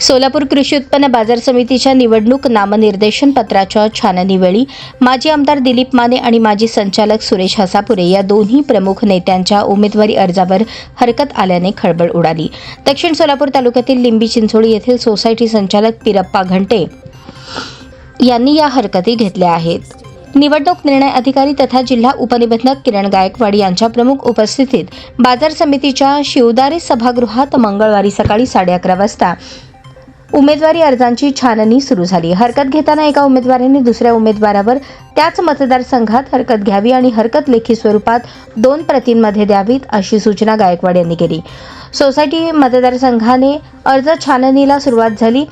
सोलापूर कृषी उत्पन्न बाजार समितीच्या निवडणूक नामनिर्देशन पत्राच्या छाननीवेळी माजी आमदार दिलीप माने आणि माजी संचालक सुरेश हसापुरे या दोन्ही प्रमुख नेत्यांच्या उमेदवारी अर्जावर हरकत आल्याने खळबळ उडाली. दक्षिण सोलापूर तालुक्यातील लिंबी चिंचोळी येथील सोसायटी संचालक पिरप्पा घंटे यांनी या हरकती घेतल्या आहेत. निवडणूक निर्णय अधिकारी तथा जिल्हा उपनिबंधक किरण गायकवाड यांच्या प्रमुख उपस्थितीत बाजार समितीच्या शिवदारी सभागृहात मंगळवारी सकाळी साडे अकरा वाजता उमेदवारी अर्जांची छाननी सुरू झाली. हरकत घेताना एका उमेदवाराने दुसऱ्या उमेदवारावर त्याच मतदारसंघात हरकत घ्यावी आणि हरकत लेखी स्वरूपात दोन प्रतींमध्ये द्यावीत अशी सूचना गायकवाड यांनी केली. सोसायटी मतदारसंघाने अर्ज छाननीला सुरुवात झाली.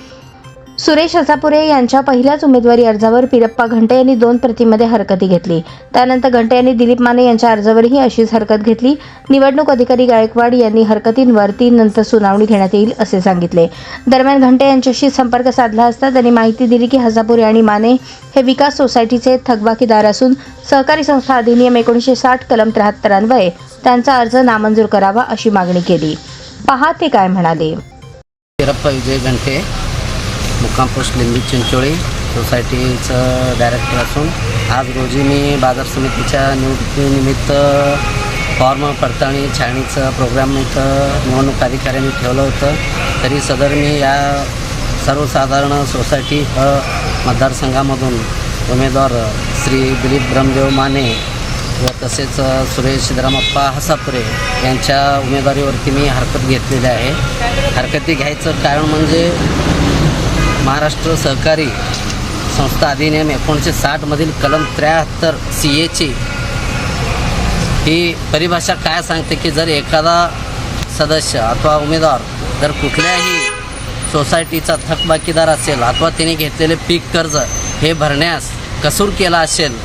सुरेश हसापुरे यांच्या पहिल्याच उमेदवारी अर्जावर पिरप्पा घंटे यांनी दोन प्रतिमध्ये हरकती घेतली. त्यानंतर घंटे यांनी दिलीप माने यांच्या अर्जावरही अशीच हरकत घेतली. निवडणूक अधिकारी गायकवाड यांनी हरकतींवर तीन नंतर सुनावणी घेण्यात येईल असे सांगितले. दरम्यान घंटे यांच्याशी संपर्क साधला असता त्यांनी माहिती दिली की हजापुरे आणि माने हे विकास सोसायटीचे थकबाकीदार असून सहकारी संस्था अधिनियम एकोणीसशे साठ कलम त्र्याहत्तरान्वये त्यांचा अर्ज नामंजूर करावा अशी मागणी केली. पहा ते काय म्हणाले. विजय घंटे मुक्काम पोस्ट लिंबी चिंचोळी सोसायटीचं डायरेक्टर असून आज रोजी मी बाजार समितीच्या निवडणुकीनिमित्त फॉर्म पडताळणी छाणीचं प्रोग्राम इथं निवडणूक अधिकाऱ्यांनी ठेवलं होतं. तरी सदर मी या सर्वसाधारण सोसायटी अ मतदारसंघामधून उमेदवार श्री दिलीप ब्रह्मदेव माने व तसेच सुरेश सिद्धरामप्पा हसापुरे यांच्या उमेदवारीवरती मी हरकत घेतलेली आहे. हरकती घ्यायचं कारण म्हणजे महाराष्ट्र सहकारी संस्था अधिनियम एकोणीसशे साठमधील कलम त्र्याहत्तर सी एची ही परिभाषा काय सांगते की जर एखादा सदस्य अथवा उमेदवार जर कुठल्याही सोसायटीचा थकबाकीदार असेल अथवा तिने घेतलेले पीक कर्ज हे भरण्यास कसूर केला असेल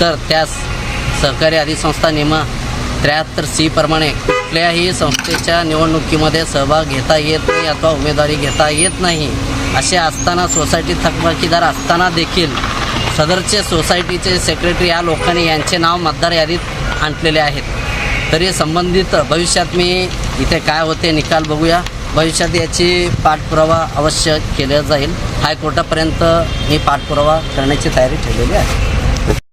तर त्यास सहकारी अधिसंस्था नियम त्र्याहत्तर सी प्रमाणे कुठल्याही संस्थेच्या निवडणुकीमध्ये सहभाग घेता येत नाही अथवा उमेदवारी घेता येत नाही. असे असताना सोसायटी थकबाकीदार असताना देखील सदरचे सोसायटीचे सेक्रेटरी या लोकांनी यांचे नाव मतदार यादीत आणलेले आहेत. तरी संबंधित भविष्यात मी इथे काय होते निकाल बघूया. भविष्यात याची पाठपुरावा अवश्य केला जाईल. हायकोर्टापर्यंत मी पाठपुरावा करण्याची तयारी ठेवलेली आहे.